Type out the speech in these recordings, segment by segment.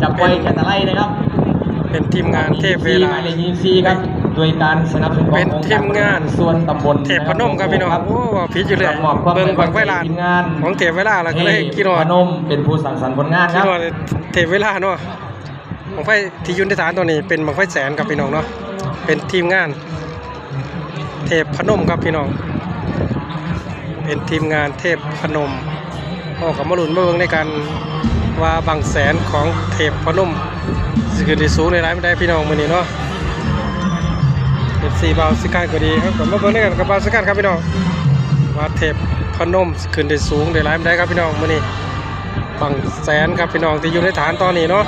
จะปล่อยแคตาไลนะครับ เป็นทีมงานเทพเวลาหมายเลขยี่สี่ครับโดยการสนับสนุนของเป็นทีมงานส่วนตำบลเทพพนมครับพี่น้องโอ้ว่าผิดอยู่เลยมอบความเบิ่งบังไฟลานทีมงานของเทพเวลาแล้วก็เลยคิดว่าพนมเป็นผู้สั่งสรรค์ผลงานคคิดรับว่าเทพเวลาเนาะบังไฟที่อยุนในฐานตัวนี้เป็นบังไฟแสนครับพี่น้องเนาะเป็นทีมงาน เทพพนมครับพี่น้อง เป็นทีมงานเทพพนมพ่อกับมาลุนมาเบิ่งในการ ว่าบางแสนของเทพพนมสิขึ้นได้สูงในร้ายไม่ได้พี่น้องมือนี้เนาะเอฟซีบาวสิการก็ดีครับกับมาเบิ่งในกันกับบาวสิการครับพี่น้องว่าเทพพนมสิขึ้นได้สูงได้ร้ายไม่ได้ครับพี่น้องมือนี้บางแสนครับพี่น้องที่อยู่ในฐานตอนนี้เนาะ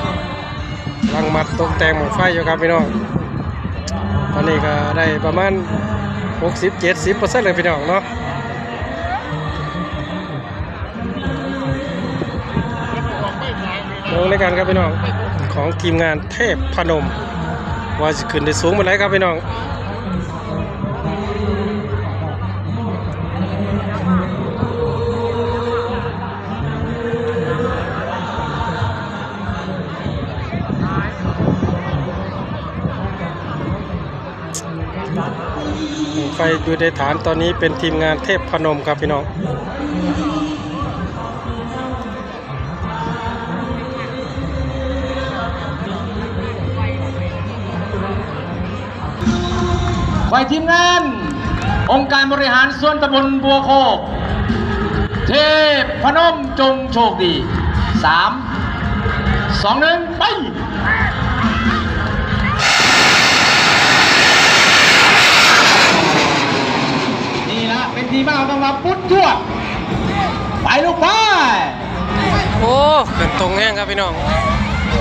กำลังมัดตกแต่งหมองไฟอยู่ครับพี่น้องตอนนี้ก็ได้ประมาณ 60-70%เลยพี่น้องเนาะ ลงในการครับพี่น้องของทีมงานเทพพนม ว่าจะขึ้นได้สูงมาไหนครับพี่น้องไฟอยู่ในฐานตอนนี้เป็นทีมงานเทพพนมครับพี่น้อง ไว้ทีมงาน องค์การบริหารส่วนตำบลบัวโคก เทพพนมจงโชคดีสามสองหนึ่งไปนี่ละเป็นทีมเอาต้องมาปุ๊ดจวด ไปลูกไป โอ้ขึ้นตรงแห้งครับพี่น้อง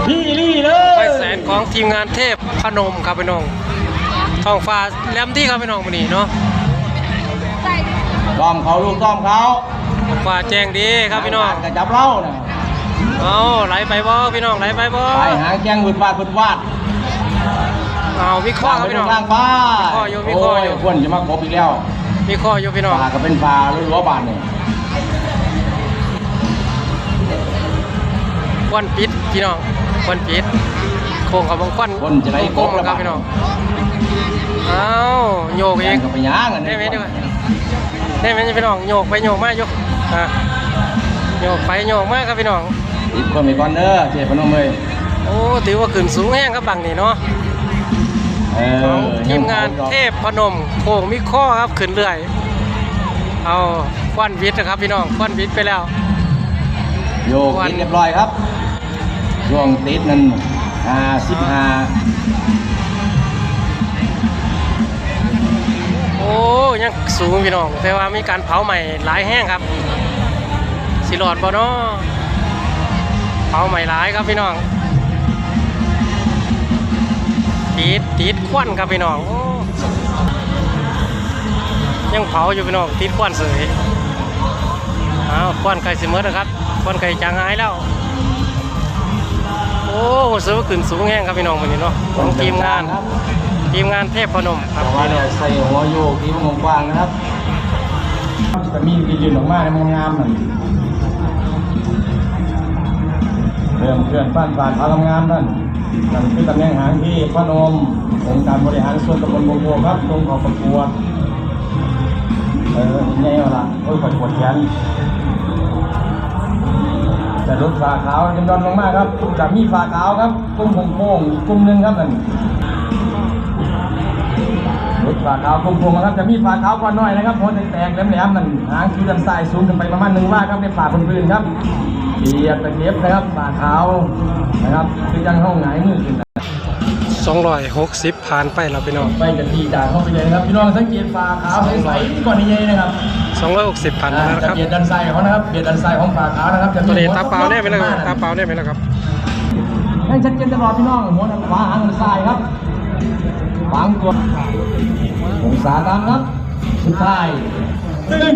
พี่ลี่เลยไฟแสนของทีมงานเทพพนมครับพี่น้อง ท้องฟ้าแหลมที่ครับพี่น้องวันนี้เนาะต้อมเขาลูกต้อมเขาท้องฟ้าแจ้งดีครับพี่น้องกระจับเล่านะเอาไหลไปบ่พี่น้องไหลไปบ่ไปหาแกงบุดวาดบุดวาดเอาวิเคราะห์ครับพี่น้องข้างบ้าวิเคราะห์อยู่วิเคราะห์อยู่โควรจะมาครบอีกแล้ววิเคราะห์อยู่พี่น้องปลาก็เป็นปลารั้วบานนี่ควันปิดพี่น้องควันปิดโค้งกับบังควันคนจะได้โค้งๆครับพี่น้องเอาโยกแกเองงกับไปย่างอันได้นี้ไหมดีกว่าได้ไหมพี่น้องโยกไปโยกมาโยกอะโยกไปโยกมาครับพี่น้องอีกคนไปก่อนเด้อเจ็บพนมเลยโอ้ถือว่าขึ้นสูงแห้งครับบังนี่เนาะเอขอองทีมงานเทพพนมโค้งมีข้อครับขึ้นเรื่อยเอาควันวิทย์นะครับพี่น้องควันวิทย์ไปแล้วโยกกินเรียบร้อยครับช่วงติดนั้นห้าสิบห้า ยังสูงพี่น้อง แต่ว่ามีการเผาใหม่หลายแห้งครับ สิหลอดบ่เนาะเผาใหม่หลายครับพี่น้องติดติดควันครับพี่น้องอยังเผาอยู่พี่น้องติดควันเสยอ้าวควันไก่สิเมดนะครับควันไก่จางหายแล้วโอ้โหเสือขึ้นสูงแห้งครับพี่น้องวันนี้เนาะของทีมงานครับ ทีมงานเทพพนมครับว่าพี่น้เนี่ยใส่หัวโยกที่วงกว้างนะครับแต่มียืนออกมาในมันงามมันเรื่องเคลื่อนผ่านผ่านพาทำงานนั่นนั่นคือตำแหน่งหางที่พนมองค์การบริหารส่วนตำบลบงโพครับตรงขอประกวดเออยังไงเอาล่ะโอ้ยขอปวดแขนแต่รถฝาขาวยังย้อนลงมากครับกับมีฝาขาวครับกลุ่มโค้งกกลุ่มหนึ่งครับนั่น รถฝาขาวกลมๆนะครับจะมีฝาขาวกว่าน้อยนะครับโพนแตกๆแหลมๆนั่นหางคิ้วด้านซ้ายสูงขึ้นไปประมาณหนึ่งว่าครับในฝาพื้นๆครับเบียดตะเข็บนะครับฝาขาวนะครับคือยังห้องหงายมือขึ้นนะ260ผ่านไปแล้วพี่น้องไปกันที่จากห้องไปเลยนะครับพี่น้องสังเกตฝาขาวใสๆก่อนนี้เลยนะครับ260ผ่านมาแล้วจะครับเบียดด้านซ้ายของเขานะครับเบียดด้านซ้ายของฝาขาวนะครับจะมีตัวนี้หัวตาเปล่าได้ไหมล่ะครับตาเปล่าได้ไหมล่ะครับให้ชัดเจนตลอดพี่น้องหัวด้านขวาหางด้านซ้ายครับ ฝังตัวองศาตามครับ สุดท้ายตึ้ง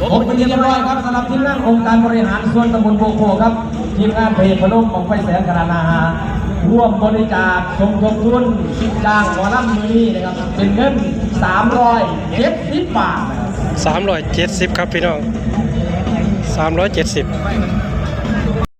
ผมเป็นเรียบร้อยครับสำหรับทีมงานองค์การบริหารส่วนตำบลโพโคครับ ทีมงานเพจพนมของไฟแสนกระนาฮาร่วมบริจาคสมทบทุนสิบจ้างหมอลำมือนี้นะครับ เป็นเงิน 370 บาทนะครับ370 ครับพี่น้อง 370